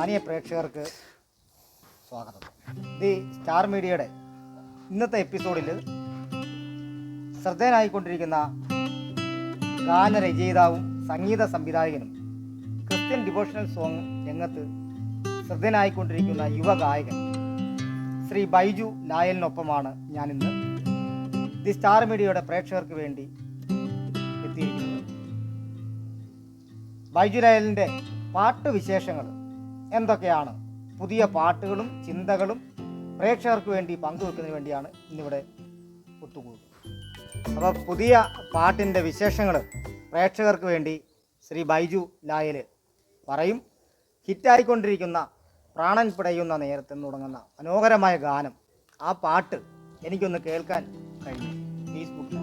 മാന്യ പ്രേക്ഷകർക്ക് സ്വാഗതം. ദി സ്റ്റാർ മീഡിയയുടെ ഇന്നത്തെ എപ്പിസോഡിൽ ശ്രദ്ധേയനായിക്കൊണ്ടിരിക്കുന്ന ഗാനരചയിതാവും സംഗീത സംവിധായകനും ക്രിസ്ത്യൻ ഡിവോഷണൽ സോങ് രംഗത്ത് ശ്രദ്ധേയനായിക്കൊണ്ടിരിക്കുന്ന യുവഗായകൻ ശ്രീ ബൈജു ലായലിനൊപ്പമാണ് ഞാനിന്ന് ദി സ്റ്റാർ മീഡിയയുടെ പ്രേക്ഷകർക്ക് വേണ്ടി എത്തിയിരിക്കുന്നത്. ബൈജു ലായലിന്റെ പാട്ട് വിശേഷങ്ങൾ എന്തൊക്കെയാണ്? പുതിയ പാട്ടുകളും ചിന്തകളും പ്രേക്ഷകർക്ക് വേണ്ടി പങ്കുവെക്കുന്നതിന് വേണ്ടിയാണ് ഇന്നിവിടെ ഒത്തുകൂടുന്നത്. അപ്പോൾ പുതിയ പാട്ടിന്റെ വിശേഷങ്ങൾ പ്രേക്ഷകർക്ക് വേണ്ടി ശ്രീ ബൈജു ലായൽ പറയും. ഹിറ്റായിക്കൊണ്ടിരിക്കുന്ന പ്രാണൻ പിടയുന്ന നേരത്തെ തുടങ്ങുന്ന മനോഹരമായ ഗാനം ആ പാട്ട് എനിക്കൊന്ന് കേൾക്കാൻ കഴിഞ്ഞു. ഫേസ്ബുക്കിൽ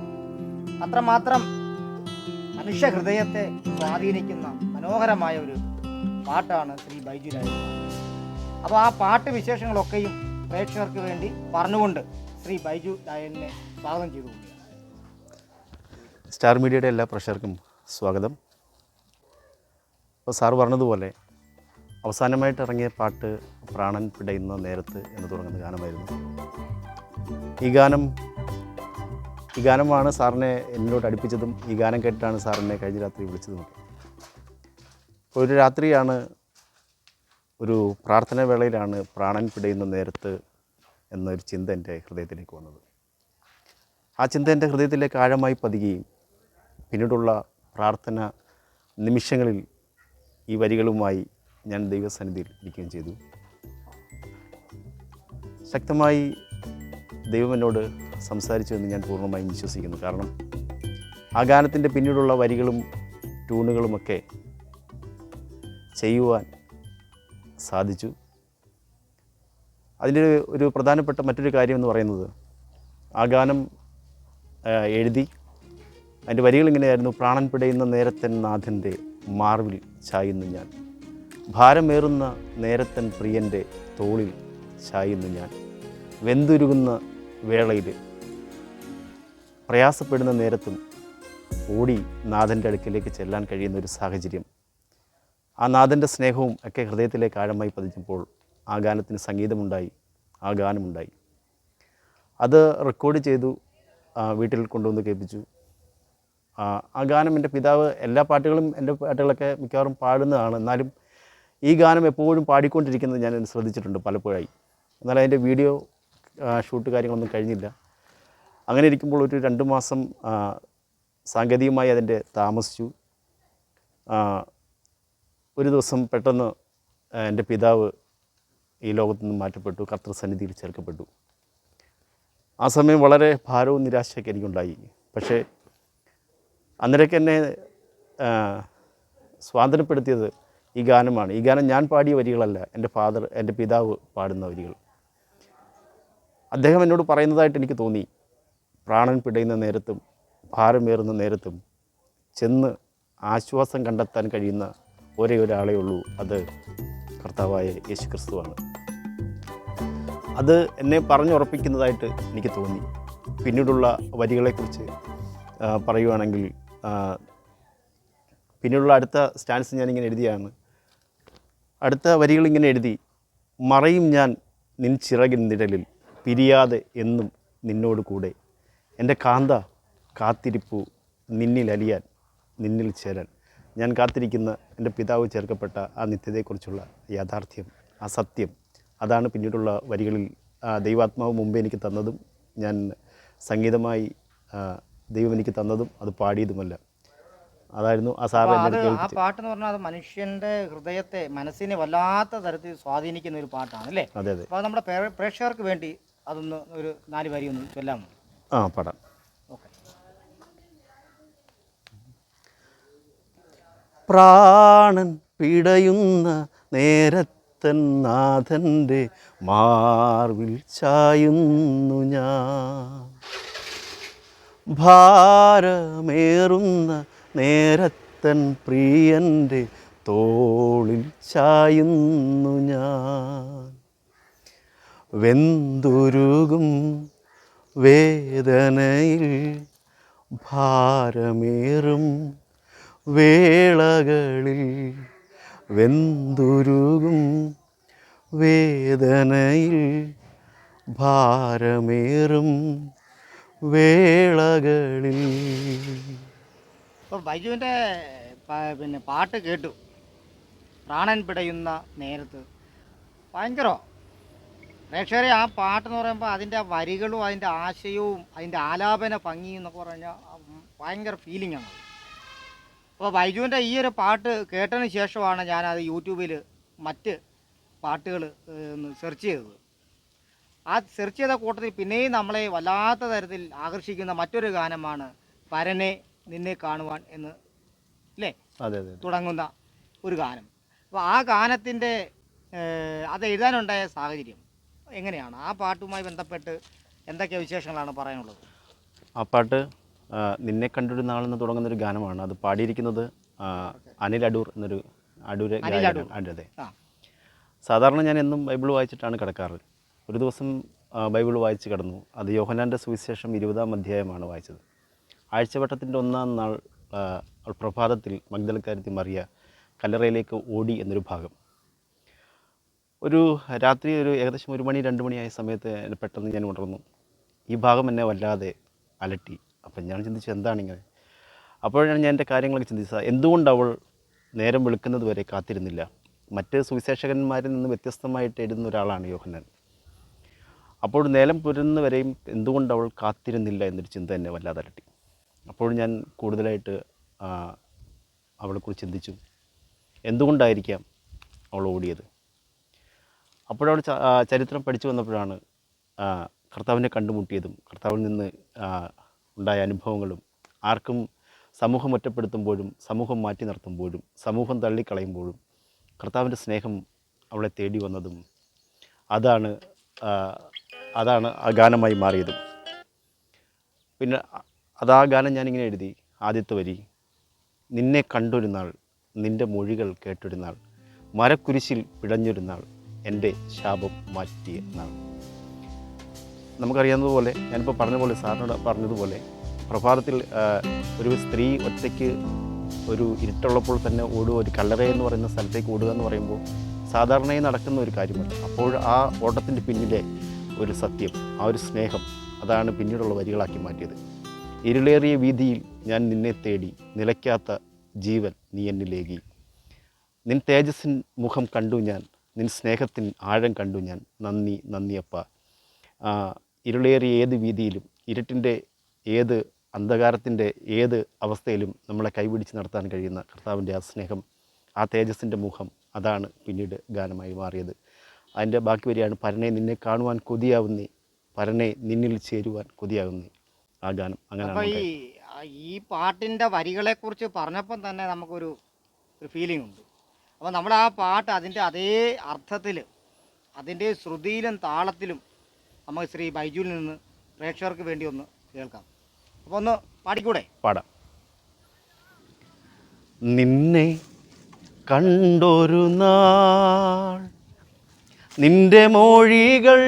അത്രമാത്രം മനുഷ്യ ഹൃദയത്തെ സ്വാധീനിക്കുന്ന മനോഹരമായ ഒരു പാട്ടാണ് ശ്രീ ബൈജു രാജ അപ്പോൾ ആ പാട്ട് വിശേഷങ്ങളൊക്കെയും പ്രേക്ഷകർക്ക് വേണ്ടി പറഞ്ഞുകൊണ്ട് ശ്രീ ബൈജു രാജനെ സ്വാഗതം ചെയ്തു. സ്റ്റാർ മീഡിയയുടെ എല്ലാ പ്രേക്ഷകർക്കും സ്വാഗതം. അപ്പോൾ സാർ പറഞ്ഞതുപോലെ അവസാനമായിട്ട് ഇറങ്ങിയ പാട്ട് പ്രാണൻ പിടയുന്ന നേരത്ത് എന്ന് തുടങ്ങുന്ന ഗാനമായിരുന്നു. ഈ ഗാനം ഈ ഗാനമാണ് സാറിനെ എന്നോട് അടുപ്പിച്ചതും ഈ ഗാനം കേട്ടിട്ടാണ് സാറിനെ കഴിഞ്ഞ രാത്രി വിളിച്ചതും അപ്പോൾ ഒരു രാത്രിയാണ് ഒരു പ്രാർത്ഥന വേളയിലാണ് പ്രാണൻ പിടയുന്ന നേരത്ത് എന്നൊരു ചിന്ത എന്റെ ഹൃദയത്തിലേക്ക് വന്നത്. ആ ചിന്ത എന്റെ ഹൃദയത്തിലേക്ക് ആഴമായി പതുകയും പിന്നീടുള്ള പ്രാർത്ഥന നിമിഷങ്ങളിൽ ഈ വരികളുമായി ഞാൻ ദൈവസന്നിധിയിൽ ഇരിക്കുകയും ചെയ്തു. ശക്തമായി ദൈവം എന്നോട് സംസാരിച്ചു എന്ന് ഞാൻ പൂർണമായും വിശ്വസിക്കുന്നു. കാരണം ആ ഗാനത്തിന്റെ പിന്നീടുള്ള വരികളും ട്യൂണുകളുമൊക്കെ ചെയ്യുവാൻ സാധിച്ചു. അതിൽ ഒരു പ്രധാനപ്പെട്ട മറ്റൊരു കാര്യം എന്ന് പറയുന്നത് ആ ഗാനം എഴുതി. അതിന്റെ വരികൾ ഇങ്ങനെയായിരുന്നു. പ്രാണൻ പിടയുന്ന നേരത്തൻ നാഥന്റെ മാർവിൽ ചായുന്നു ഞാൻ. ഭാരമേറുന്ന നേരത്തൻ പ്രിയന്റെ തോളിൽ ചായുന്നു ഞാൻ. വെന്തുരുകുന്ന വേളയിൽ പ്രയാസപ്പെടുന്ന നേരത്തും ഓടി നാഥന്റെ അടുക്കിലേക്ക് ചെല്ലാൻ കഴിയുന്ന ഒരു സാഹചര്യം ആ നാഥന്റെ സ്നേഹവും ഒക്കെ ഹൃദയത്തിലേക്ക് ആഴമായി പതിച്ചപ്പോൾ ആ ഗാനത്തിന് സംഗീതമുണ്ടായി ആ ഗാനമുണ്ടായി. അത് റെക്കോർഡ് ചെയ്തു വീട്ടിൽ കൊണ്ടുവന്ന് കേൾപ്പിച്ചു. ആ, ഗാനം എന്റെ പിതാവ് എല്ലാ പാട്ടുകളും എന്റെ പാട്ടുകളൊക്കെ മിക്കവാറും പാടുന്നതാണ്. എന്നാലും ഈ ഗാനം എപ്പോഴും പാടിക്കൊണ്ടിരിക്കുന്നത് ഞാൻ ശ്രദ്ധിച്ചിട്ടുണ്ട് പലപ്പോഴായി. എന്നാൽ അതിന്റെ വീഡിയോ ഷൂട്ട് കാര്യങ്ങളൊന്നും കഴിഞ്ഞില്ല. അങ്ങനെ ഇരിക്കുമ്പോൾ ഒരു രണ്ട് മാസം സാങ്കേതികമായി അതിന്റെ താമസിച്ചു. ഒരു ദിവസം പെട്ടെന്ന് എന്റെ പിതാവ് ഈ ലോകത്തു നിന്ന് മാറ്റപ്പെട്ടു കർത്തൃ സന്നിധിയിൽ ചേർക്കപ്പെട്ടു. ആ സമയം വളരെ ഭാരവും നിരാശയൊക്കെ എനിക്കുണ്ടായി. പക്ഷേ അന്നേരമൊക്കെ എന്നെ സ്വാതന്ത്ര്യപ്പെടുത്തിയത് ഈ ഗാനമാണ്. ഈ ഗാനം ഞാൻ പാടിയ വരികളല്ല എന്റെ ഫാദർ എന്റെ പിതാവ് പാടുന്ന വരികൾ. അദ്ദേഹം എന്നോട് പറയുന്നതായിട്ട് എനിക്ക് തോന്നി. പ്രാണൻ പിടയുന്ന നേരത്തും ഭാരമേറുന്ന നേരത്തും ചെന്ന് ആശ്വാസം കണ്ടെത്താൻ കഴിയുന്ന ഒരേ ഒരാളേ ഉള്ളൂ. അത് കർത്താവായ യേശു ക്രിസ്തുവാണ് അത് എന്നെ പറഞ്ഞുറപ്പിക്കുന്നതായിട്ട് എനിക്ക് തോന്നി. പിന്നീടുള്ള വരികളെക്കുറിച്ച് പറയുവാണെങ്കിൽ പിന്നീടുള്ള അടുത്ത സ്റ്റാൻസ് ഞാനിങ്ങനെ എഴുതിയാണ്. അടുത്ത വരികളിങ്ങനെ എഴുതി മറയും ഞാൻ നിൻ ചിറകിൻ നിഴലിൽ പിരിയാതെ എന്നും നിന്നോട് കൂടെ. എന്റെ കാന്ത കാത്തിരിപ്പു നിന്നിൽ അലിയാൻ നിന്നിൽ ചേരാൻ. ഞാൻ കാത്തിരിക്കുന്ന എന്റെ പിതാവ് ചേർക്കപ്പെട്ട ആ നിത്യതയെക്കുറിച്ചുള്ള യാഥാർത്ഥ്യം ആ സത്യം അതാണ് പിന്നീടുള്ള വരികളിൽ ആ, ദൈവാത്മാവ് മുമ്പേ എനിക്ക് തന്നതും ഞാൻ സംഗീതമായി ദൈവം എനിക്ക് തന്നതും അത് പാടിയതുമല്ല. അതായിരുന്നു ആ സാറ് ആ പാട്ടെന്ന് പാട്ട് എന്ന് പറഞ്ഞാൽ അത് മനുഷ്യന്റെ ഹൃദയത്തെ മനസ്സിനെ വല്ലാത്ത തരത്തിൽ സ്വാധീനിക്കുന്ന ഒരു പാട്ടാണ് അല്ലേ? അതെ അതെ. അപ്പോൾ നമ്മുടെ പ്രേ- പ്രേക്ഷകർക്ക് വേണ്ടി അതൊന്ന് ഒരു നാല് വരി ഒന്ന് ചൊല്ലാമോ? ആ പാടാം. പ്രാണൻ പിടയുന്ന നേരത്തൻ നാഥന്റെ മാർവിൽ ചായുന്നു ഞാൻ. ഭാരമേറുന്ന നേരത്തൻ പ്രിയന്റെ തോളിൽ ചായുന്നു ഞാൻ. വെന്തുരുകും വേദനയിൽ ഭാരമേറും വേളകളിൽ വെന്തുരുകും വേദനയിൽ ഭാരമേറും വേളകളിൽ. ഇപ്പോൾ ബൈജുവിന്റെ പിന്നെ പാട്ട് കേട്ടു. പ്രാണൻ പിടയുന്ന നേരത്ത്. ഭയങ്കര? പ്രേക്ഷകരെ ആ പാട്ടെന്ന് പറയുമ്പോൾ അതിന്റെ വരികളും അതിന്റെ ആശയവും അതിന്റെ ആലാപന ഭംഗിയും എന്നൊക്കെ പറഞ്ഞാൽ ഭയങ്കര ഫീലിംഗ് ആണ്. അപ്പോൾ വൈജുവിന്റെ ഈ ഒരു പാട്ട് കേട്ടതിന് ശേഷമാണ് ഞാനത് യൂട്യൂബിൽ മറ്റ് പാട്ടുകൾ സെർച്ച് ചെയ്തത്. ആ സെർച്ച് ചെയ്ത കൂട്ടത്തിൽ പിന്നെയും നമ്മളെ വല്ലാത്ത തരത്തിൽ ആകർഷിക്കുന്ന മറ്റൊരു ഗാനമാണ് പരനെ നിന്നെ കാണുവാൻ എന്ന് അല്ലേ അതെ അതെ തുടങ്ങുന്ന ഒരു ഗാനം. അപ്പോൾ ആ ഗാനത്തിന്റെ അത് എഴുതാനുണ്ടായ സാഹചര്യം എങ്ങനെയാണ്? ആ പാട്ടുമായി ബന്ധപ്പെട്ട് എന്തൊക്കെ വിശേഷങ്ങളാണ് പറയാനുള്ളത്? ആ പാട്ട് നിന്നെ കണ്ടൊരു നാളെന്ന് തുടങ്ങുന്നൊരു ഗാനമാണ്. അത് പാടിയിരിക്കുന്നത് അനിൽ അടൂർ എന്നൊരു അടൂര്. അതെ സാധാരണ ഞാൻ എന്നും ബൈബിൾ വായിച്ചിട്ടാണ് കിടക്കാറ്. ഒരു ദിവസം ബൈബിൾ വായിച്ച് കിടന്നു. അത് യോഹനാന്റെ സുവിശേഷം ഇരുപതാം അധ്യായമാണ് വായിച്ചത്. ആഴ്ചവട്ടത്തിന്റെ ഒന്നാം നാൾ പ്രഭാതത്തിൽ മഗ്ദലക്കാരത്തി മറിയ കല്ലറയിലേക്ക് ഓടി എന്നൊരു ഭാഗം. ഒരു രാത്രി ഒരു ഏകദേശം ഒരു മണി രണ്ട് മണിയായ സമയത്ത് പെട്ടെന്ന് ഞാൻ ഉണർന്നു. ഈ ഭാഗം എന്നെ വല്ലാതെ അലട്ടി. അപ്പം ഞാൻ ചിന്തിച്ചു എന്താണിങ്ങനെ അപ്പോഴാണ് ഞാൻ എന്റെ കാര്യങ്ങളൊക്കെ ചിന്തിച്ചത് എന്തുകൊണ്ട് അവൾ നേരം വെളുക്കുന്നത് വരെ കാത്തിരുന്നില്ല? മറ്റ് സുവിശേഷകന്മാരിൽ നിന്ന് വ്യത്യസ്തമായിട്ട് എഴുതുന്ന ഒരാളാണ് യോഹന്നാൻ. അപ്പോൾ നേരം പുരുന്ന വരെയും എന്തുകൊണ്ട് അവൾ കാത്തിരുന്നില്ല എന്നൊരു ചിന്ത എന്നെ വല്ലാതെ അലട്ടി. അപ്പോൾ ഞാൻ കൂടുതലായിട്ട് അവളെ അവളെക്കുറിച്ച് ചിന്തിച്ചു. എന്തുകൊണ്ടായിരിക്കാം അവൾ ഓടിയത്? അപ്പോഴവൾ ചരിത്രം പഠിച്ചു വന്നപ്പോഴാണ് കർത്താവിനെ കണ്ടുമുട്ടിയതും കർത്താവിൽ നിന്ന് ഉണ്ടായ അനുഭവങ്ങളും ആർക്കും സമൂഹം ഒറ്റപ്പെടുത്തുമ്പോഴും സമൂഹം മാറ്റി നിർത്തുമ്പോഴും സമൂഹം തള്ളിക്കളയുമ്പോഴും കർത്താവിന്റെ സ്നേഹം അവളെ തേടി വന്നതും അതാണ് അതാണ് ആ ഗാനമായി മാറിയതും. പിന്നെ അതാ ഗാനം ഞാനിങ്ങനെ എഴുതി ആദ്യത്തെ വരി നിന്നെ കണ്ടൊരു നാൾ നിന്റെ മൊഴികൾ കേട്ടൊരു നാൾ മരക്കുരിശിൽ പിടഞ്ഞൊരു നാൾ എന്റെ ശാപം മാറ്റിയ നാൾ. നമുക്കറിയാവുന്നതുപോലെ ഞാനിപ്പോൾ പറഞ്ഞ പോലെ സാറിനോട് പറഞ്ഞതുപോലെ പ്രഭാതത്തിൽ ഒരു സ്ത്രീ ഒറ്റയ്ക്ക് ഒരു ഇരുട്ടുള്ളപ്പോൾ തന്നെ ഓടുക ഒരു കല്ലറ എന്ന് പറയുന്ന സ്ഥലത്തേക്ക് ഓടുക എന്ന് പറയുമ്പോൾ സാധാരണയായി നടക്കുന്ന ഒരു കാര്യമല്ല. അപ്പോൾ ആ ഓട്ടത്തിന്റെ പിന്നിലെ ഒരു സത്യം ആ ഒരു സ്നേഹം അതാണ് പിന്നീടുള്ള വരികളാക്കി മാറ്റിയത്. ഇരുളേറിയ വീതിയിൽ ഞാൻ നിന്നെ തേടി നിലയ്ക്കാത്ത ജീവൻ നീ എന്നിലേകി നിൻ തേജസ്സിൻ മുഖം കണ്ടു ഞാൻ നിൻ സ്നേഹത്തിൻ ആഴം കണ്ടു ഞാൻ. നന്ദി നന്ദിയപ്പ. ഇരുളേറിയ ഏത് വീതിയിലും ഇരുട്ടിന്റെ ഏത് അന്ധകാരത്തിന്റെ ഏത് അവസ്ഥയിലും നമ്മളെ കൈപിടിച്ച് നടത്താൻ കഴിയുന്ന കർത്താവിന്റെ ആ സ്നേഹം ആ തേജസ്സിന്റെ മുഖം അതാണ് പിന്നീട് ഗാനമായി മാറിയത്. അതിന്റെ ബാക്കി വരികയാണ് പരനെ നിന്നെ കാണുവാൻ കൊതിയാവുന്നേ പരനെ നിന്നിൽ ചേരുവാൻ കൊതിയാവുന്നേ. ആ ഗാനം അങ്ങനെ ഈ ഈ പാട്ടിന്റെ വരികളെക്കുറിച്ച് പറഞ്ഞപ്പം തന്നെ നമുക്കൊരു ഒരു ഫീലിംഗ് ഉണ്ട്. അപ്പോൾ നമ്മൾ ആ പാട്ട് അതിന്റെ അതേ അർത്ഥത്തിൽ അതിന്റെ ശ്രുതിയിലും താളത്തിലും നമുക്ക് ശ്രീ ബൈജുവിൽ നിന്ന് പ്രേക്ഷകർക്ക് വേണ്ടി ഒന്ന് കേൾക്കാം. അപ്പോൾ ഒന്ന് പാടിക്കൂടെ? പാടാം. നിന്നെ കണ്ടൊരു നാൾ നിന്റെ മൊഴികൾ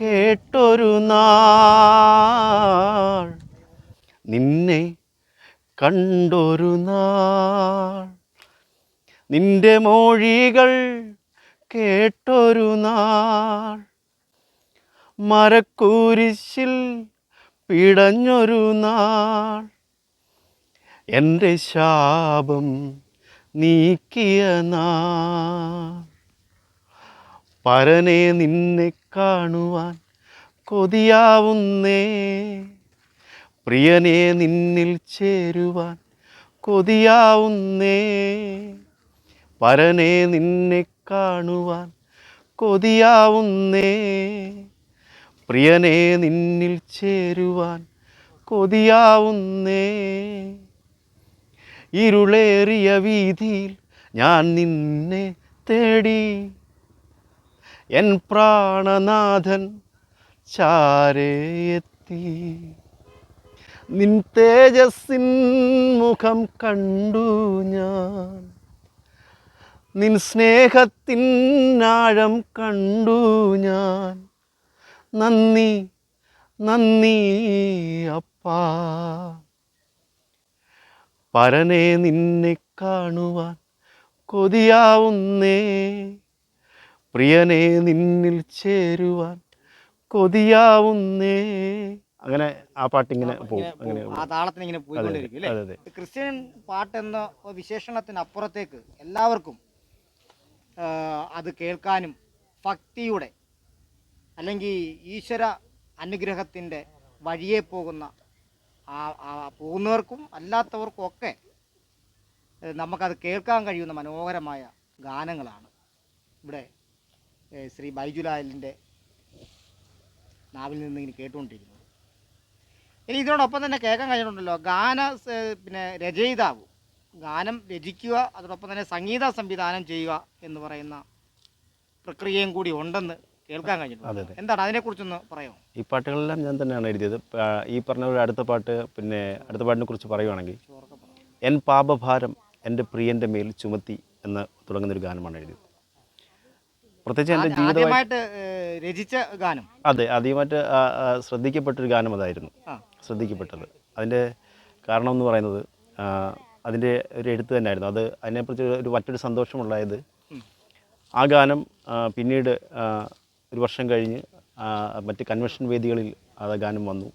കേട്ടൊരു നാൾ നിന്നെ കണ്ടൊരു നാൾ നിന്റെ മൊഴികൾ കേട്ടൊരു നാൾ. മരക്കൂരിശിൽ പിടഞ്ഞൊരു നാൾ. എന്റെ ശാപം നീക്കിയ നാൾ. പരനെ നിന്നെ കാണുവാൻ കൊതിയാവുന്നേ. പ്രിയനെ നിന്നിൽ ചേരുവാൻ കൊതിയാവുന്നേ. പരനെ നിന്നെ കാണുവാൻ കൊതിയാവുന്നേ. പ്രിയനെ നിന്നിൽ ചേരുവാൻ കൊതിയാവുന്നേ. ഇരുളേറിയ വീതിയിൽ ഞാൻ നിന്നെ തേടി. എൻ പ്രാണനാഥൻ ചാരയെത്തി നിൻ തേജസ്സിൻ മുഖം കണ്ടു ഞാൻ. നിൻ സ്നേഹത്തിൻ ആഴം കണ്ടു ഞാൻ. നന്ദി നന്ദി അപ്പാ. പരനെ നിന്നെ കാണുവാൻ കൊതിയാവുന്നേ. പ്രിയനെ നിന്നിൽ ചേരുവാൻ കൊതിയാവുന്നേ. അങ്ങനെ ആ പോകും ഇങ്ങനെ അങ്ങനെ പോകും. ആ താളത്തിന് ഇങ്ങനെ പോയിക്കൊണ്ടിരിക്കും അല്ലേ? അതെ അതെ. ക്രിസ്ത്യൻ പാട്ട് എന്ന വിശേഷണത്തിനപ്പുറത്തേക്ക് എല്ലാവർക്കും ആ, അത് കേൾക്കാനും ഭക്തിയുടെ അല്ലെങ്കിൽ ഈശ്വര അനുഗ്രഹത്തിന്റെ വഴിയെ പോകുന്ന പോകുന്നവർക്കും അല്ലാത്തവർക്കും ഒക്കെ നമുക്കത് കേൾക്കാൻ കഴിയുന്ന മനോഹരമായ ഗാനങ്ങളാണ്. ഇവിടെ ശ്രീ ബൈജുലാലിന്റെ നാവിൽ നിന്ന് ഇങ്ങനെ കേട്ടുകൊണ്ടിരിക്കുന്നത് ഇനി ഇതിനോടൊപ്പം തന്നെ കേൾക്കാൻ കഴിഞ്ഞിട്ടുണ്ടല്ലോ ഗാന പിന്നെ രചയിതാവ്. ഗാനം രചിക്കുക അതോടൊപ്പം തന്നെ സംഗീത സംവിധാനം ചെയ്യുക എന്ന് പറയുന്ന പ്രക്രിയയും കൂടി ഉണ്ടെന്ന് കേൾക്കാൻ കഴിഞ്ഞിട്ടുണ്ട്. എന്താണ് അതിനെക്കുറിച്ചൊന്ന് പറയാമോ ഈ പാട്ടുകളെല്ലാം ഞാൻ തന്നെയാണ് എഴുതിയത്. ഈ പറഞ്ഞ ഒരു അടുത്ത പാട്ട് പിന്നെ അടുത്ത പാട്ടിനെ കുറിച്ച് പറയുവാണെങ്കിൽ എൻ പാപഭാരം എന്റെ പ്രിയന്റെ മേൽ ചുമത്തി എന്ന് തുടങ്ങുന്ന ഒരു ഗാനമാണ് എഴുതിയത്. പ്രത്യേകിച്ച് എന്റെ ജീവിതമായിട്ട് ജീവിതമായി രചിച്ച ഗാനം. അതെ ആദ്യമായിട്ട് ശ്രദ്ധിക്കപ്പെട്ടൊരു ഗാനം അതായിരുന്നു ശ്രദ്ധിക്കപ്പെട്ടത്. അതിന്റെ കാരണം എന്ന് പറയുന്നത് അതിന്റെ ഒരു എഴുത്ത് തന്നെയായിരുന്നു. അത് അതിനെക്കുറിച്ച് ഒരു മറ്റൊരു സന്തോഷമുണ്ടായത് ആ ഗാനം പിന്നീട് ഒരു വർഷം കഴിഞ്ഞ് മറ്റ് കൺവെൻഷൻ വേദികളിൽ ആ ഗാനം വന്നു.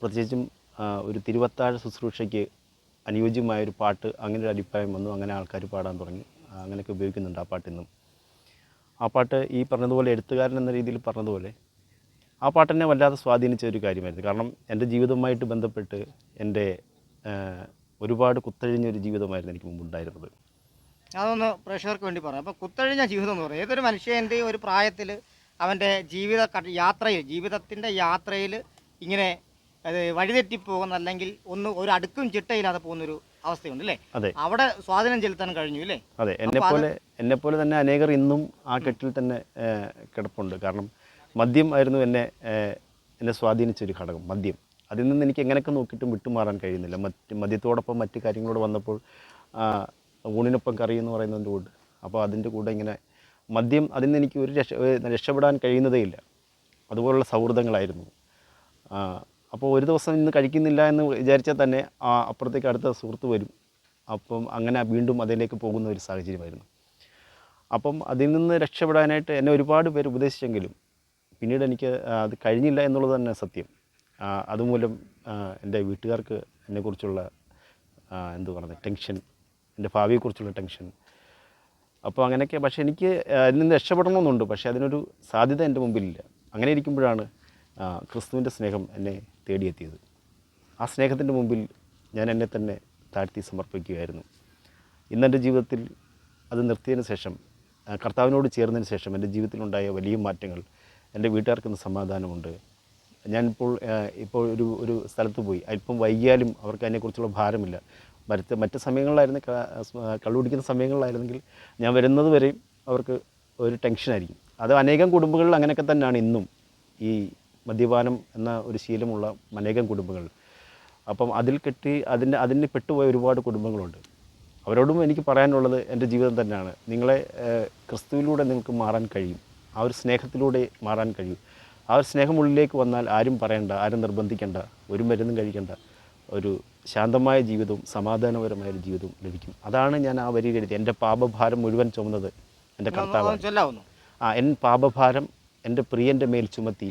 പ്രത്യേകിച്ചും ഒരു തിരുവത്താഴ ശുശ്രൂഷയ്ക്ക് അനുയോജ്യമായ ഒരു പാട്ട് അങ്ങനെ ഒരു അഭിപ്രായം വന്നു. അങ്ങനെ ആൾക്കാർ പാടാൻ തുടങ്ങി. അങ്ങനെയൊക്കെ ഉപയോഗിക്കുന്നുണ്ട് ആ പാട്ടിന്നും ആ പാട്ട് ഈ പറഞ്ഞതുപോലെ എഴുത്തുകാരൻ എന്ന രീതിയിൽ പറഞ്ഞതുപോലെ ആ പാട്ടിനെ വല്ലാതെ സ്വാധീനിച്ച ഒരു കാര്യമായിരുന്നു. കാരണം എന്റെ ജീവിതവുമായിട്ട് ബന്ധപ്പെട്ട് എന്റെ ഒരുപാട് കുത്തഴിഞ്ഞ ഒരു ജീവിതമായിരുന്നു എനിക്ക് മുമ്പുണ്ടായിരുന്നത്. അതൊന്ന് പ്രഷർക്ക് വേണ്ടി പറയാം. അപ്പോൾ കുത്തഴിഞ്ഞ ജീവിതം എന്ന് പറയുന്നത് ഏതൊരു മനുഷ്യന്റെ ഒരു പ്രായത്തിൽ അവന്റെ ജീവിത യാത്രയിൽ ജീവിതത്തിന്റെ യാത്രയിൽ ഇങ്ങനെ അത് വഴിതെറ്റിപ്പോകുന്ന അല്ലെങ്കിൽ ഒന്ന് ഒരു അടുക്കും ചിട്ടയില്ലാതെ പോകുന്നൊരു അവസ്ഥയുണ്ട് അല്ലേ? അതെ. അവിടെ സ്വാധീനം ചെലുത്താൻ കഴിഞ്ഞു അല്ലേ? അതെ എന്നെ പോലെ എന്നെ പോലെ തന്നെ അനേകർ ഇന്നും ആ കെട്ടിൽ തന്നെ കിടപ്പുണ്ട്. കാരണം മദ്യം ആയിരുന്നു എന്നെ എന്നെ എന്നെ സ്വാധീനിച്ചൊരു ഘടകം മദ്യം. അതിൽ നിന്ന് എനിക്ക് എങ്ങനെയൊക്കെ നോക്കിയിട്ടും വിട്ടുമാറാൻ കഴിയുന്നില്ല. മറ്റ് മദ്യത്തോടൊപ്പം മറ്റു കാര്യങ്ങളോട് വന്നപ്പോൾ ഊണിനൊപ്പം കറി എന്ന് പറയുന്നതിന്റെ കൂടെ അപ്പോൾ അതിന്റെ കൂടെ ഇങ്ങനെ മദ്യം അതിൽ നിന്ന് എനിക്ക് ഒരു രക്ഷ രക്ഷപ്പെടാൻ കഴിയുന്നതേ ഇല്ല. അതുപോലുള്ള സൗഹൃദങ്ങളായിരുന്നു. അപ്പോൾ ഒരു ദിവസം ഇന്ന് കഴിക്കുന്നില്ല എന്ന് വിചാരിച്ചാൽ തന്നെ അപ്പുറത്തേക്ക് അടുത്ത സുഹൃത്ത് വരും. അപ്പം അങ്ങനെ വീണ്ടും അതിലേക്ക് പോകുന്ന ഒരു സാഹചര്യമായിരുന്നു. അപ്പം അതിൽ നിന്ന് രക്ഷപ്പെടാനായിട്ട് എന്നെ ഒരുപാട് പേര് ഉപദേശിച്ചെങ്കിലും പിന്നീട് എനിക്ക് അത് കഴിഞ്ഞില്ല എന്നുള്ളത് തന്നെ സത്യം. അതുമൂലം എന്റെ വീട്ടുകാർക്ക് എന്നെക്കുറിച്ചുള്ള എന്ത് പറയുന്നത് ടെൻഷൻ എന്റെ ഭാവിയെക്കുറിച്ചുള്ള ടെൻഷൻ അപ്പോൾ അങ്ങനെയൊക്കെ പക്ഷേ എനിക്ക് അതിൽ നിന്ന് രക്ഷപ്പെടണമെന്നുണ്ട്. പക്ഷേ അതിനൊരു സാധ്യത എന്റെ മുമ്പിലില്ല. അങ്ങനെ ഇരിക്കുമ്പോഴാണ് ക്രിസ്തുവിന്റെ സ്നേഹം എന്നെ തേടിയെത്തിയത്. ആ സ്നേഹത്തിന്റെ മുമ്പിൽ ഞാൻ എന്നെ തന്നെ താഴ്ത്തി സമർപ്പിക്കുകയായിരുന്നു. ഇന്നെന്റെ ജീവിതത്തിൽ അത് നിർത്തിയതിന് ശേഷം കർത്താവിനോട് ചേർന്നതിന് ശേഷം എന്റെ ജീവിതത്തിലുണ്ടായ വലിയ മാറ്റങ്ങൾ എന്റെ വീട്ടുകാർക്കൊന്ന് സമാധാനമുണ്ട്. ഞാനിപ്പോൾ ഇപ്പോൾ ഒരു ഒരു സ്ഥലത്ത് പോയി. അല്പം വൈകിയാലും അവർക്ക് അതിനെക്കുറിച്ചുള്ള ഭാരമില്ല. മറ്റ് മറ്റ് സമയങ്ങളിലായിരുന്നു കള്ളു കുടിക്കുന്ന സമയങ്ങളിലായിരുന്നെങ്കിൽ ഞാൻ വരുന്നത് വരെയും അവർക്ക് ഒരു ടെൻഷനായിരിക്കും. അത് അനേകം കുടുംബങ്ങളിൽ അങ്ങനെയൊക്കെ തന്നെയാണ് ഇന്നും ഈ മദ്യപാനം എന്ന ഒരു ശീലമുള്ള അനേകം കുടുംബങ്ങൾ. അപ്പം അതിൽ കെട്ടി അതിന് അതിന് പെട്ടുപോയ ഒരുപാട് കുടുംബങ്ങളുണ്ട്. അവരോടും എനിക്ക് പറയാനുള്ളത് എന്റെ ജീവിതം തന്നെയാണ്. നിങ്ങളെ ക്രിസ്തുവിലൂടെ നിങ്ങൾക്ക് മാറാൻ കഴിയും. ആ ഒരു സ്നേഹത്തിലൂടെ മാറാൻ കഴിയും. ആ ഒരു സ്നേഹം ഉള്ളിലേക്ക് വന്നാൽ ആരും പറയണ്ട ആരും നിർബന്ധിക്കേണ്ട ഒരു മരുന്നും കഴിക്കേണ്ട ഒരു ശാന്തമായ ജീവിതവും സമാധാനപരമായ ഒരു ജീവിതവും ലഭിക്കും. അതാണ് ഞാൻ ആ വരിയിൽ എഴുതി എന്റെ പാപഭാരം മുഴുവൻ ചുമന്നത് എന്റെ കർത്താവ് ആ എൻ പാപഭാരം എന്റെ പ്രിയന്റെ മേൽ ചുമത്തി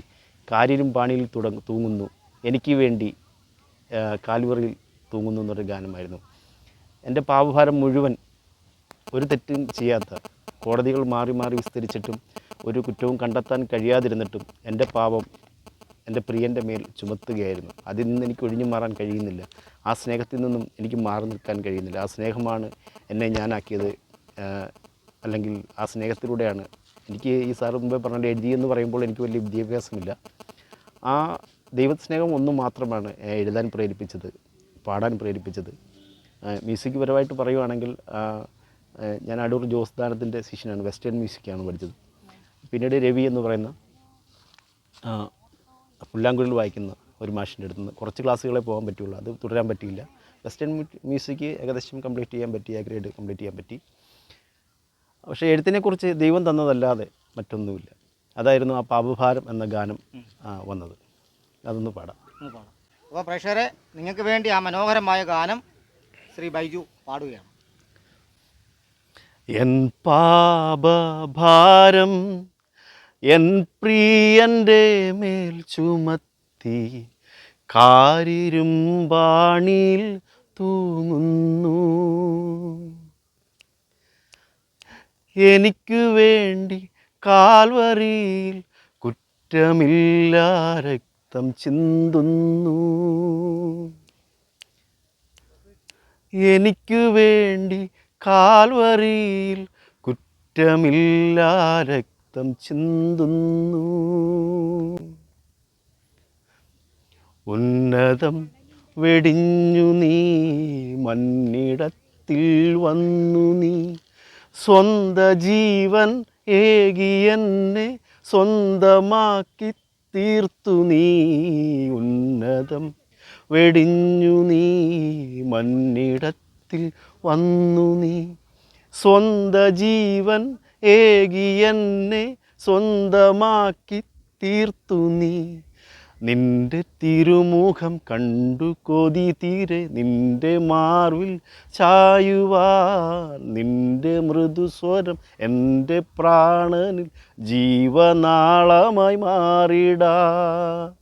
കാരിലും പാണിയിൽ തുടങ്ങ തൂങ്ങുന്നു. എനിക്ക് വേണ്ടി കാൽവറിയിൽ തൂങ്ങുന്നു എന്നൊരു ഗാനമായിരുന്നു. എന്റെ പാപഭാരം മുഴുവൻ ഒരു തെറ്റും ചെയ്യാത്ത കോടതികൾ മാറി മാറി വിസ്തരിച്ചിട്ടും ഒരു കുറ്റവും കണ്ടെത്താൻ കഴിയാതിരുന്നിട്ടും എന്റെ പാപം എന്റെ പ്രിയന്റെ മേൽ ചുമത്തുകയായിരുന്നു. അതിൽ നിന്ന് എനിക്ക് ഒഴിഞ്ഞു മാറാൻ കഴിയുന്നില്ല. ആ സ്നേഹത്തിൽ നിന്നും എനിക്ക് മാറി നിൽക്കാൻ കഴിയുന്നില്ല. ആ സ്നേഹമാണ് എന്നെ ഞാനാക്കിയത്. അല്ലെങ്കിൽ ആ സ്നേഹത്തിലൂടെയാണ്. എനിക്ക് ഈ സാറ് മുമ്പേ പറഞ്ഞ എഴുതി എന്ന് പറയുമ്പോൾ എനിക്ക് വലിയ വിദ്യാഭ്യാസമില്ല. ആ ദൈവസ്നേഹം ഒന്ന് മാത്രമാണ് എഴുതാൻ പ്രേരിപ്പിച്ചത് പാടാൻ പ്രേരിപ്പിച്ചത്. മ്യൂസിക് പരമായിട്ട് പറയുവാണെങ്കിൽ ഞാൻ അടൂർ ജോസ് ദാനത്തിന്റെ ശിഷ്യനാണ്. വെസ്റ്റേൺ മ്യൂസിക്കാണ് പഠിച്ചത്. പിന്നീട് രവി എന്ന് പറയുന്ന പുല്ലാങ്കുഴൽ വായിക്കുന്ന ഒരു മാഷിന്റെ അടുത്ത് നിന്ന് കുറച്ച് ക്ലാസ്സുകളെ പോകാൻ പറ്റുള്ളൂ. അത് തുടരാൻ പറ്റിയില്ല. വെസ്റ്റേൺ മ്യൂസിക് ഏകദേശം കംപ്ലീറ്റ് ചെയ്യാൻ പറ്റി ആ ഗ്രേഡ് കംപ്ലീറ്റ് ചെയ്യാൻ പറ്റി. പക്ഷേ എഴുത്തിനെക്കുറിച്ച് ദൈവം തന്നതല്ലാതെ മറ്റൊന്നുമില്ല. അതായിരുന്നു ആ പാപഭാരം എന്ന ഗാനം വന്നത്. അതൊന്ന് പാടാം. അപ്പോൾ പ്രേക്ഷകരെ നിങ്ങൾക്ക് വേണ്ടി ആ മനോഹരമായ ഗാനം ശ്രീ ബൈജു പാടുകയാണ്. എൻ പാപഭാരം എൻ പ്രിയന്റെ മേൽ ചുമത്തി കാരിരുമ്പാണിയിൽ തൂങ്ങുന്നു. എനിക്ക് വേണ്ടി കാൽവറിയിൽ കുറ്റമില്ല രക്തം ചിന്തുന്നു. എനിക്ക് വേണ്ടി കാൽവറിയിൽ കുറ്റമില്ല രക്തം ചിന്തുന്നു. ഉന്നതം വെടിഞ്ഞു നീ മണ്ണിടത്തിൽ വന്നു നീ. സ്വന്ത ജീവൻ ഏകിയെന്നെ സ്വന്തമാക്കി തീർത്തു നീ. ഉന്നതം വെടിഞ്ഞു നീ മണ്ണിടത്തിൽ വന്നു നീ. സ്വന്ത ജീവൻ ഏകിയെന്നെ സ്വന്തമാക്കി തീർത്തു നീ. നിന്റെ തിരുമുഖം കണ്ടു കൊതി തീരെ. നിന്റെ മാർവിൽ ചായുവാൻ നിന്റെ മൃദുസ്വരം എന്റെ പ്രാണനിൽ ജീവനാളമായി മാറിടാ.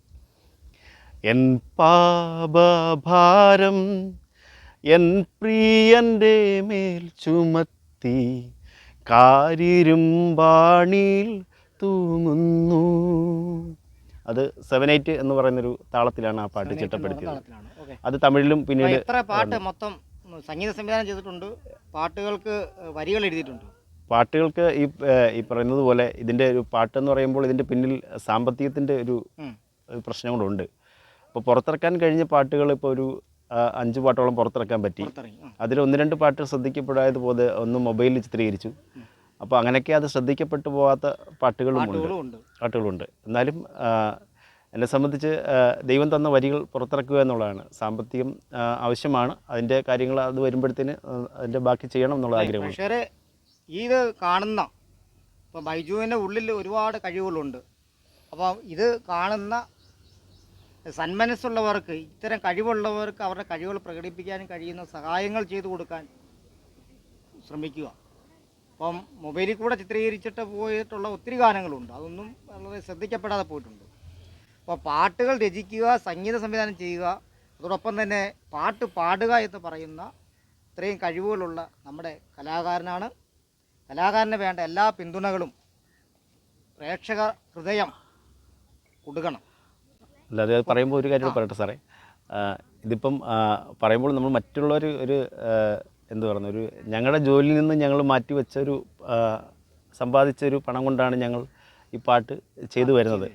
എൻ പാപഭാരം എൻ പ്രിയന്റെ മേൽ ചുമത്തി കാരിരുമ്പാണിയിൽ തൂങ്ങുന്നു. അത് സെവൻ എയ്റ്റ് എന്ന് പറയുന്നൊരു താളത്തിലാണ് ആ പാട്ട് ചിട്ടപ്പെടുത്തിയത്. അത് തമിഴിലും പിന്നീട് എത്ര പാട്ട് മൊത്തം സംഗീത സംവിധാനം ചെയ്തിട്ടുണ്ട്? പാട്ടുകൾക്ക് വരികൾ എഴുതിയിട്ടുണ്ട്. പാട്ടുകൾക്ക് ഈ ഈ പറയുന്നത് പോലെ ഇതിന്റെ ഒരു പാട്ടെന്ന് പറയുമ്പോൾ ഇതിന്റെ പിന്നിൽ സാമ്പത്തികത്തിന്റെ ഒരു പ്രശ്നം കൂടെ അപ്പോൾ പുറത്തിറക്കാൻ കഴിഞ്ഞ പാട്ടുകൾ ഇപ്പോൾ ഒരു അഞ്ച് പാട്ടോളം പുറത്തിറക്കാൻ പറ്റി. അതിൽ ഒന്ന് രണ്ട് പാട്ട് ശ്രദ്ധിക്കപ്പെടായതുപോലെ ഒന്ന് മൊബൈലിൽ ചിത്രീകരിച്ചു. അപ്പോൾ അങ്ങനെയൊക്കെ അത് ശ്രദ്ധിക്കപ്പെട്ടു പോകാത്ത പാട്ടുകളും ഉണ്ട്. പാട്ടുകളും ഉണ്ട്. പാട്ടുകളുണ്ട്. എന്നാലും എന്നെ സംബന്ധിച്ച് ദൈവം തന്ന വരികൾ പുറത്തിറക്കുക എന്നുള്ളതാണ്. സാമ്പത്തികം ആവശ്യമാണ്. അതിന്റെ കാര്യങ്ങൾ അത് വരുമ്പോഴത്തേന് അതിന്റെ ബാക്കി ചെയ്യണം എന്നുള്ള ആഗ്രഹമാണ് പക്ഷേ ഇത് കാണുന്ന ഇപ്പം ബൈജുവിന്റെ ഉള്ളിൽ ഒരുപാട് കഴിവുകളുണ്ട്. അപ്പം ഇത് കാണുന്ന സന്മനസ്സുള്ളവർക്ക് ഇത്തരം കഴിവുള്ളവർക്ക് അവരുടെ കഴിവുകൾ പ്രകടിപ്പിക്കാനും കഴിയുന്ന സഹായങ്ങൾ ചെയ്തു കൊടുക്കാൻ ശ്രമിക്കുക. അപ്പം മൊബൈലിൽ കൂടെ ചിത്രീകരിച്ചിട്ട് പോയിട്ടുള്ള ഒത്തിരി ഗാനങ്ങളുണ്ട്. അതൊന്നും വളരെ ശ്രദ്ധിക്കപ്പെടാതെ പോയിട്ടുണ്ട്. അപ്പോൾ പാട്ടുകൾ രചിക്കുക സംഗീത സംവിധാനം ചെയ്യുക അതോടൊപ്പം തന്നെ പാട്ട് പാടുക എന്ന് പറയുന്ന ഇത്രയും കഴിവുകളുള്ള നമ്മുടെ കലാകാരനാണ്. കലാകാരന് വേണ്ട എല്ലാ പിന്തുണകളും പ്രേക്ഷക ഹൃദയം കൊടുക്കണം. അല്ലാതെ അത് പറയുമ്പോൾ ഒരു കാര്യം പറയട്ടെ സാറേ. ഇതിപ്പം പറയുമ്പോൾ നമ്മൾ മറ്റുള്ളവർ ഒരു എന്ത് പറയുന്ന ഒരു ഞങ്ങളുടെ ജോലിയിൽ നിന്ന് ഞങ്ങൾ മാറ്റി വെച്ച ഒരു സമ്പാദിച്ച ഒരു പണം കൊണ്ടാണ് ഞങ്ങൾ ഈ പാട്ട് ചെയ്തു വരുന്നത്.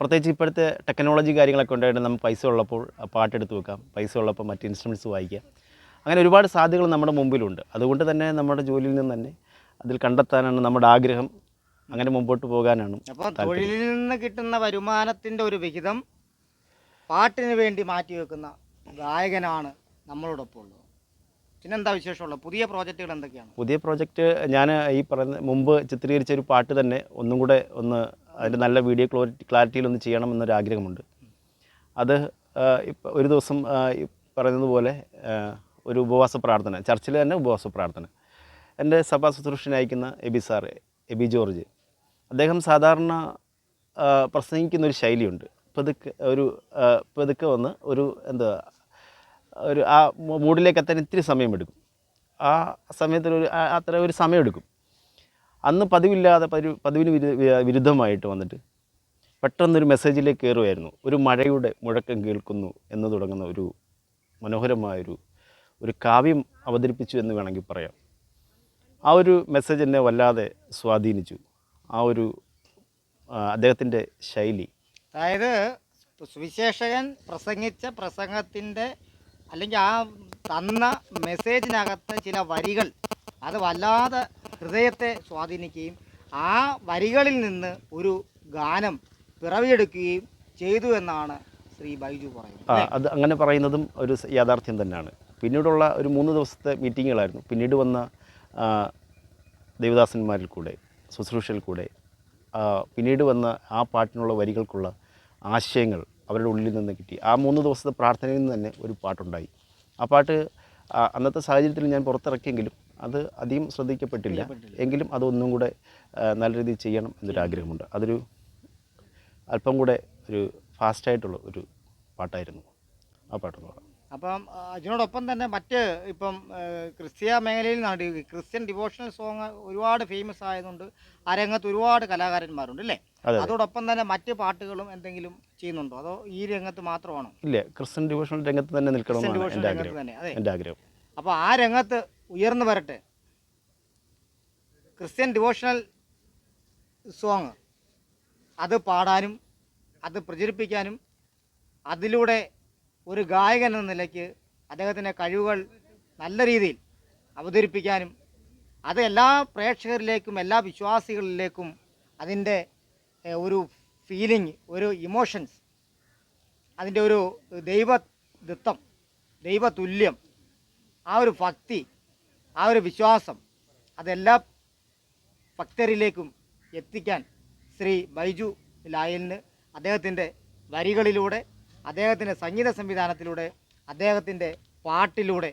പ്രത്യേകിച്ച് ഇപ്പോഴത്തെ ടെക്നോളജി കാര്യങ്ങളൊക്കെ ഉണ്ടായിട്ട് നമുക്ക് പൈസ ഉള്ളപ്പോൾ പാട്ട് പാട്ടെടുത്ത് വെക്കാം. പൈസ ഉള്ളപ്പോൾ മറ്റ് ഇൻസ്ട്രുമെന്റ്സ് വായിക്കാം. അങ്ങനെ ഒരുപാട് സാധ്യതകൾ നമ്മുടെ മുമ്പിലുണ്ട്. അതുകൊണ്ട് തന്നെ നമ്മുടെ ജോലിയിൽ നിന്ന് തന്നെ അതിൽ കണ്ടെത്താനാണ് നമ്മുടെ ആഗ്രഹം. അങ്ങനെ മുമ്പോട്ട് പോകാനാണ് അപ്പോൾ തൊഴിലിൽ നിന്ന് കിട്ടുന്ന വരുമാനത്തിന്റെ ഒരു വിഹിതം പാട്ടിന് വേണ്ടി മാറ്റി മാറ്റിവെക്കുന്ന ഗായകനാണ് നമ്മളോടൊപ്പം ഉള്ളത് പിന്നെന്താ വിശേഷമുള്ളത്? പുതിയ പ്രോജക്റ്റുകൾ എന്തൊക്കെയാണ്? പുതിയ പ്രോജക്റ്റ് ഞാൻ ഈ പറയുന്ന മുമ്പ് ചിത്രീകരിച്ച ഒരു പാട്ട് തന്നെ ഒന്നും കൂടെ ഒന്ന് അതിന്റെ നല്ല വീഡിയോ ക്ലോരിറ്റി ക്ലാരിറ്റിയിൽ ഒന്ന് ചെയ്യണം എന്നൊരു ആഗ്രഹമുണ്ട്. അത് ഇപ്പം ഒരു ദിവസം പറയുന്നതുപോലെ ഒരു ഉപവാസ പ്രാർത്ഥന ചർച്ചിൽ തന്നെ ഉപവാസ പ്രാർത്ഥന. എന്റെ സഭാ ശുശ്രൂഷന് അയക്കുന്ന എബി സാറ് എബി ജോർജ്. അദ്ദേഹം സാധാരണ പ്രസംഗിക്കുന്നൊരു ശൈലിയുണ്ട്. പതുക്കെ ഒരു പതുക്കെ വന്ന് ഒരു എന്താ ഒരു ആ മൂഡിലേക്ക് എത്താൻ ഇത്തിരി സമയമെടുക്കും. ആ സമയത്തിൽ ഒരു അത്ര ഒരു സമയമെടുക്കും. അന്ന് പതിവില്ലാതെ പതിവ് പതിവിന് വിരുദ്ധമായിട്ട് വന്നിട്ട് പെട്ടെന്നൊരു മെസ്സേജിലേക്ക് കയറുമായിരുന്നു ഒരു മഴയുടെ മുഴക്കം കേൾക്കുന്നു എന്ന് തുടങ്ങുന്ന ഒരു മനോഹരമായൊരു ഒരു കാവ്യം അവതരിപ്പിച്ചു എന്ന് വേണമെങ്കിൽ പറയാം. ആ ഒരു മെസ്സേജ് എന്നെ വല്ലാതെ സ്വാധീനിച്ചു. ആ ഒരു അദ്ദേഹത്തിന്റെ ശൈലി അതായത് സുവിശേഷകൻ പ്രസംഗിച്ച പ്രസംഗത്തിന്റെ അല്ലെങ്കിൽ ആ തന്ന മെസ്സേജിനകത്ത് ചില വരികൾ അത് വല്ലാതെ ഹൃദയത്തെ സ്വാധീനിക്കുകയും ആ വരികളിൽ നിന്ന് ഒരു ഗാനം പിറവിയെടുക്കുകയും ചെയ്തു എന്നാണ് ശ്രീ ബൈജു പറയുന്നത്. ആ അത് അങ്ങനെ പറയുന്നതും ഒരു യാഥാർത്ഥ്യം തന്നെയാണ്. പിന്നീടുള്ള ഒരു മൂന്ന് ദിവസത്തെ മീറ്റിങ്ങുകളായിരുന്നു. പിന്നീട് വന്ന ദേവദാസന്മാരിൽ കൂടെ ശുശ്രൂഷയിൽ കൂടെ പിന്നീട് വന്ന ആ പാട്ടിനുള്ള വരികൾക്കുള്ള ആശയങ്ങൾ അവരുടെ ഉള്ളിൽ നിന്ന് കിട്ടി. ആ മൂന്ന് ദിവസത്തെ പ്രാർത്ഥനയിൽ നിന്ന് തന്നെ ഒരു പാട്ടുണ്ടായി. ആ പാട്ട് അന്നത്തെ സാഹചര്യത്തിൽ ഞാൻ പുറത്തിറക്കിയെങ്കിലും അത് അധികം ശ്രദ്ധിക്കപ്പെട്ടില്ല. എങ്കിലും അതൊന്നും കൂടെ നല്ല രീതിയിൽ ചെയ്യണം എന്നൊരു ആഗ്രഹമുണ്ട് അതൊരു അല്പം കൂടെ ഒരു ഫാസ്റ്റായിട്ടുള്ള ഒരു പാട്ടായിരുന്നു ആ പാട്ടെന്ന് പറയാം അപ്പം അതിനോടൊപ്പം തന്നെ മറ്റ് ഇപ്പം ക്രിസ്തീയ മേഖലയിൽ നിന്നാണ് ക്രിസ്ത്യൻ ഡിവോഷണൽ സോങ് ഒരുപാട് ഫേമസ് ആയതുകൊണ്ട് ആ രംഗത്ത് ഒരുപാട് കലാകാരന്മാരുണ്ട് അല്ലേ? അതെ. അതോടൊപ്പം തന്നെ മറ്റ് പാട്ടുകളും എന്തെങ്കിലും ചെയ്യുന്നുണ്ടോ? അതോ ഈ രംഗത്ത് മാത്രമാണോ? ഇല്ല ക്രിസ്ത്യൻ ഡിവോഷണൽ രംഗത്ത് തന്നെ നിൽക്കണം ആഗ്രഹം. അപ്പോൾ ആ രംഗത്ത് ഉയർന്നു വരട്ടെ. ക്രിസ്ത്യൻ ഡിവോഷണൽ സോങ് അത് പാടാനും അത് പ്രചരിപ്പിക്കാനും അതിലൂടെ ഒരു ഗായകൻ എന്ന നിലയ്ക്ക് അദ്ദേഹത്തിന്റെ കഴിവുകൾ നല്ല രീതിയിൽ അവതരിപ്പിക്കാനും അത് എല്ലാ പ്രേക്ഷകരിലേക്കും എല്ലാ വിശ്വാസികളിലേക്കും അതിന്റെ ഒരു ഫീലിംഗ് ഒരു ഇമോഷൻസ് അതിന്റെ ഒരു ദൈവദത്തം ദൈവതുല്യം ആ ഒരു ഭക്തി ആ ഒരു വിശ്വാസം അതെല്ലാ ഭക്തരിലേക്കും എത്തിക്കാൻ ശ്രീ ബൈജു ലായലിന് അദ്ദേഹത്തിന്റെ വരികളിലൂടെ അദ്ദേഹത്തിന്റെ സംഗീത സംവിധാനത്തിലൂടെ അദ്ദേഹത്തിന്റെ പാട്ടിലൂടെ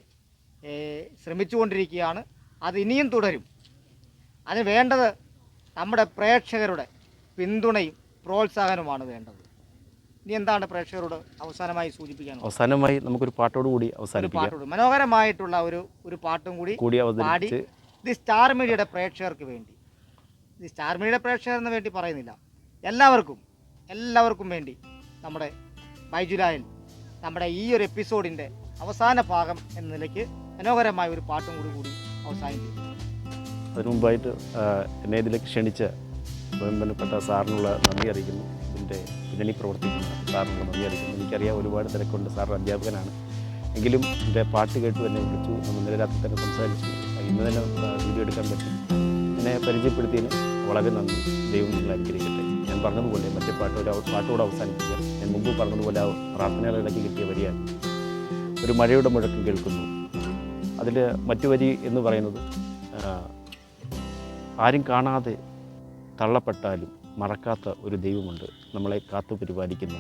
ശ്രമിച്ചുകൊണ്ടിരിക്കുകയാണ്. അത് ഇനിയും തുടരും. അതിന് വേണ്ടത് നമ്മുടെ പ്രേക്ഷകരുടെ പിന്തുണയും പ്രോത്സാഹനവുമാണ് വേണ്ടത്. ഇനി എന്താണ് പ്രേക്ഷകരോട് അവസാനമായി സൂചിപ്പിക്കാൻ അവസാനമായി നമുക്കൊരു പാട്ടോട് കൂടി പാട്ടോട്. മനോഹരമായിട്ടുള്ള ഒരു ഒരു പാട്ടും കൂടി കൂടി പാടി. ഇത് ദി സ്റ്റാർ മീഡിയയുടെ പ്രേക്ഷകർക്ക് വേണ്ടി. ദി സ്റ്റാർ മീഡിയയുടെ പ്രേക്ഷകർ എന്ന് വേണ്ടി പറയുന്നില്ല. എല്ലാവർക്കും എല്ലാവർക്കും വേണ്ടി നമ്മുടെ ബൈജുലായൽ നമ്മുടെ ഈ ഒരു എപ്പിസോഡിന്റെ അവസാന ഭാഗം എന്ന നിലയ്ക്ക് മനോഹരമായ ഒരു പാട്ടും കൂടി കൂടി അവസാനിക്കും അതിനു മുമ്പായിട്ട് എന്നെ ഇതിലേക്ക് ക്ഷണിച്ച ബഹുമാനപ്പെട്ട സാറിനുള്ള നന്ദി അറിയിക്കുന്നു. ഇതിന്റെ പിന്നണി പ്രവർത്തിക്കുന്ന സാറിനുള്ള നന്ദി അറിയിക്കുന്നു. എനിക്കറിയാം ഒരുപാട് തിരക്കുണ്ട്. സാർ അധ്യാപകനാണ്. എങ്കിലും എന്റെ പാട്ട് കേട്ടു എന്നെ വിളിച്ചു. നമ്മൾ ഇന്നലെ രാത്രി തന്നെ സംസാരിച്ചു. ഇന്ന് തന്നെ വീഡിയോ എടുക്കാൻ പറ്റും. എന്നെ പരിചയപ്പെടുത്തിയതിന് വളരെ നന്ദി. ദൈവം നിങ്ങൾ അനുഗ്രഹിക്കട്ടെ. ഞാൻ പറഞ്ഞതുപോലെ മറ്റേ പാട്ട് ഒരു പാട്ടോട് അവസാനിപ്പിക്കാം. ഞാൻ മുമ്പ് പറഞ്ഞതുപോലെ പ്രാർത്ഥനകളിടയ്ക്ക് കിട്ടിയ വരിയാണ് ഒരു മഴയുടെ മുഴക്കം കേൾക്കുന്നു. അതിൽ മറ്റു വരി എന്ന് പറയുന്നത് ആരും കാണാതെ തള്ളപ്പെട്ടാലും മറക്കാത്ത ഒരു ദൈവമുണ്ട് നമ്മളെ കാത്തു പരിപാലിക്കുന്ന.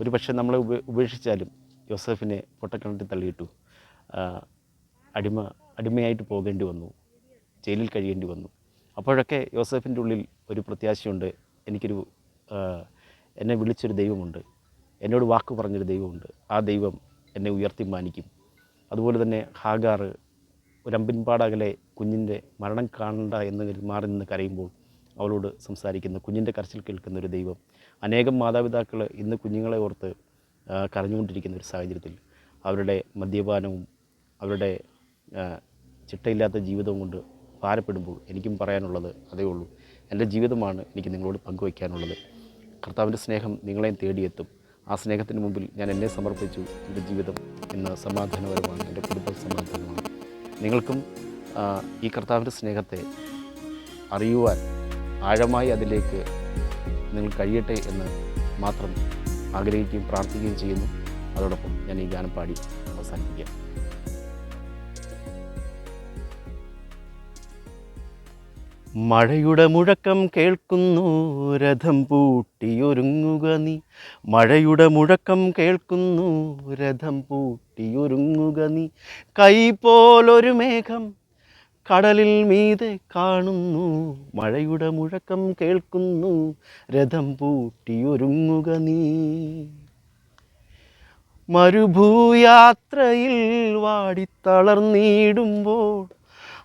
ഒരു പക്ഷേ നമ്മളെ ഉപേ ഉപേക്ഷിച്ചാലും യോസഫിനെ പൊട്ടക്കിണറ്റിൽ തള്ളിയിട്ടു അടിമ അടിമയായിട്ട് പോകേണ്ടി വന്നു ജയിലിൽ കഴിയേണ്ടി വന്നു. അപ്പോഴൊക്കെ യോസഫിന്റെ ഉള്ളിൽ ഒരു പ്രത്യാശയുണ്ട്. എനിക്കൊരു എന്നെ വിളിച്ചൊരു ദൈവമുണ്ട്. എന്നോട് വാക്ക് പറഞ്ഞൊരു ദൈവമുണ്ട്. ആ ദൈവം എന്നെ ഉയർത്തി മാനിക്കും. അതുപോലെ തന്നെ ഹാഗാർ ഒരമ്പിൻപാടകലെ കുഞ്ഞിന്റെ മരണം കാണണ്ട എന്ന് മാറി നിന്ന് കരയുമ്പോൾ അവളോട് സംസാരിക്കുന്ന. കുഞ്ഞിന്റെ കരച്ചിൽ കേൾക്കുന്ന ഒരു ദൈവം. അനേകം മാതാപിതാക്കൾ ഇന്ന് കുഞ്ഞുങ്ങളെ ഓർത്ത് കരഞ്ഞുകൊണ്ടിരിക്കുന്ന ഒരു സാഹചര്യത്തിൽ അവരുടെ മദ്യപാനവും അവരുടെ ചിട്ടയില്ലാത്ത ജീവിതവും കൊണ്ട് ഭാരപ്പെടുമ്പോൾ എനിക്കും പറയാനുള്ളത് അതേ ഉള്ളൂ. എന്റെ ജീവിതമാണ് എനിക്ക് നിങ്ങളോട് പങ്കുവയ്ക്കാനുള്ളത് കർത്താവിന്റെ സ്നേഹം നിങ്ങളെയും തേടിയെത്തും. ആ സ്നേഹത്തിന് മുമ്പിൽ ഞാൻ എന്നെ സമർപ്പിച്ചു. എന്റെ ജീവിതം ഇന്ന് സമാധാനപരമാണ്. എന്റെ കുടുംബം സമാധാനമാണ്. നിങ്ങൾക്കും ഈ കർത്താവിന്റെ സ്നേഹത്തെ അറിയുവാൻ ആഴമായി അതിലേക്ക് നിങ്ങൾ കഴിയട്ടെ എന്ന് മാത്രം ആഗ്രഹിക്കുകയും പ്രാർത്ഥിക്കുകയും ചെയ്യുന്നു. അതോടൊപ്പം ഞാൻ ഈ ഗാനം പാടി അവസാനിപ്പിക്കാം. മഴയുടെ മുഴക്കം കേൾക്കുന്നു രഥം പൂട്ടിയൊരുങ്ങുക നീ. മഴയുടെ മുഴക്കം കേൾക്കുന്നു രഥം പൂട്ടിയൊരുങ്ങുക നീ. കൈ പോലൊരു മേഘം കടലിൽ മീതെ കാണുന്നു മഴയുടെ മുഴക്കം കേൾക്കുന്നു രഥം പൂട്ടിയൊരുങ്ങുക നീ. മരുഭൂയാത്രയിൽ വാടിത്തളർന്നിടുമ്പോൾ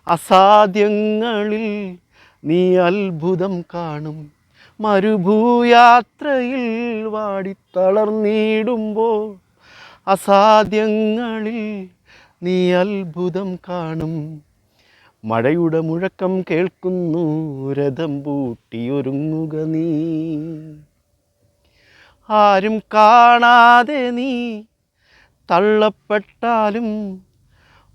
അസാധ്യങ്ങളിൽ നീ അത്ഭുതം കാണും. മരുഭൂയാത്രയിൽ വാടിത്തളർന്നിടുമ്പോൾ അസാധ്യങ്ങളിൽ നീ അത്ഭുതം കാണും. മഴയുടെ മുഴക്കം കേൾക്കുന്നു രഥം പൂട്ടിയൊരുങ്ങുക നീ. ആരും കാണാതെ നീ തള്ളപ്പെട്ടാലും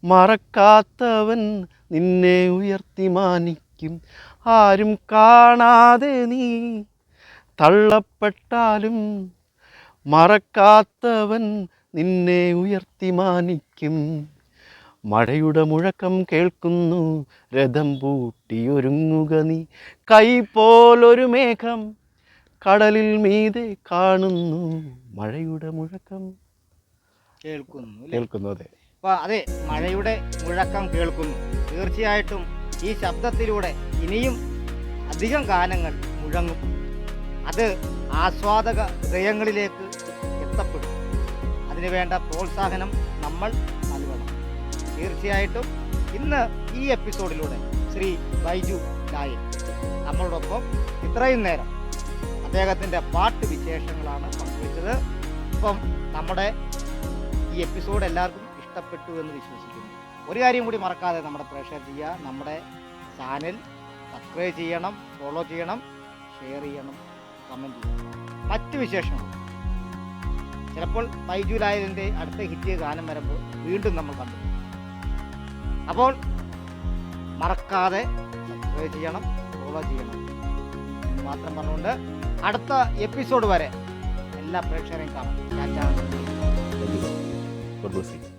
മറക്കാത്തവൻ നിന്നെ ഉയർത്തി മാനിക്കും. ആരും കാണാതെ നീ തള്ളപ്പെട്ടാലും മറക്കാത്തവൻ നിന്നെ ഉയർത്തി മാനിക്കും. മഴയുടെ മുഴക്കം കേൾക്കുന്നു രഥം പൂട്ടിയൊരുങ്ങുക നീ. കൈ പോലൊരു മേഘം കടലിൽ മീതെ കാണുന്നു മഴയുടെ മുഴക്കം കേൾക്കുന്നു കേൾക്കുന്നു അതെ. അതെ മഴയുടെ മുഴക്കം കേൾക്കുന്നു. തീർച്ചയായിട്ടും ഈ ശബ്ദത്തിലൂടെ ഇനിയും അധികം ഗാനങ്ങൾ മുഴങ്ങും. അത് ആസ്വാദക ഹൃദയങ്ങളിലേക്ക് എത്തപ്പെടും. അതിനുവേണ്ട പ്രോത്സാഹനം നമ്മൾ നൽകണം. തീർച്ചയായിട്ടും ഇന്ന് ഈ എപ്പിസോഡിലൂടെ ശ്രീ ബൈജു നായർ നമ്മളോടൊപ്പം ഇത്രയും നേരം അദ്ദേഹത്തിന്റെ പാട്ട് വിശേഷങ്ങളാണ് പങ്കുവച്ചത്. ഇപ്പം നമ്മുടെ ഈ എപ്പിസോഡ് എല്ലാവർക്കും ഇഷ്ടപ്പെട്ടു എന്ന് വിശ്വസിക്കുന്നു. ഒരു കാര്യം കൂടി മറക്കാതെ നമ്മുടെ പ്രേക്ഷകർ ചെയ്യുക. നമ്മുടെ ചാനൽ സബ്സ്ക്രൈബ് ചെയ്യണം ഫോളോ ചെയ്യണം ഷെയർ ചെയ്യണം കമന്റ് ചെയ്യണം. മറ്റ് വിശേഷങ്ങൾ. ചിലപ്പോൾ ബൈജു ലായതിന്റെ അടുത്ത ഹിറ്റ് ഗാനം വരുമ്പോൾ വീണ്ടും നമ്മൾ കണ്ടു. അപ്പോൾ മറക്കാതെ സബ്സ്ക്രൈബ് ചെയ്യണം ഫോളോ ചെയ്യണം. എന്ന് മാത്രം പറഞ്ഞുകൊണ്ട് അടുത്ത എപ്പിസോഡ് വരെ എല്ലാ പ്രേക്ഷകരെയും കാണാം. ടാറ്റാ ചാനൽ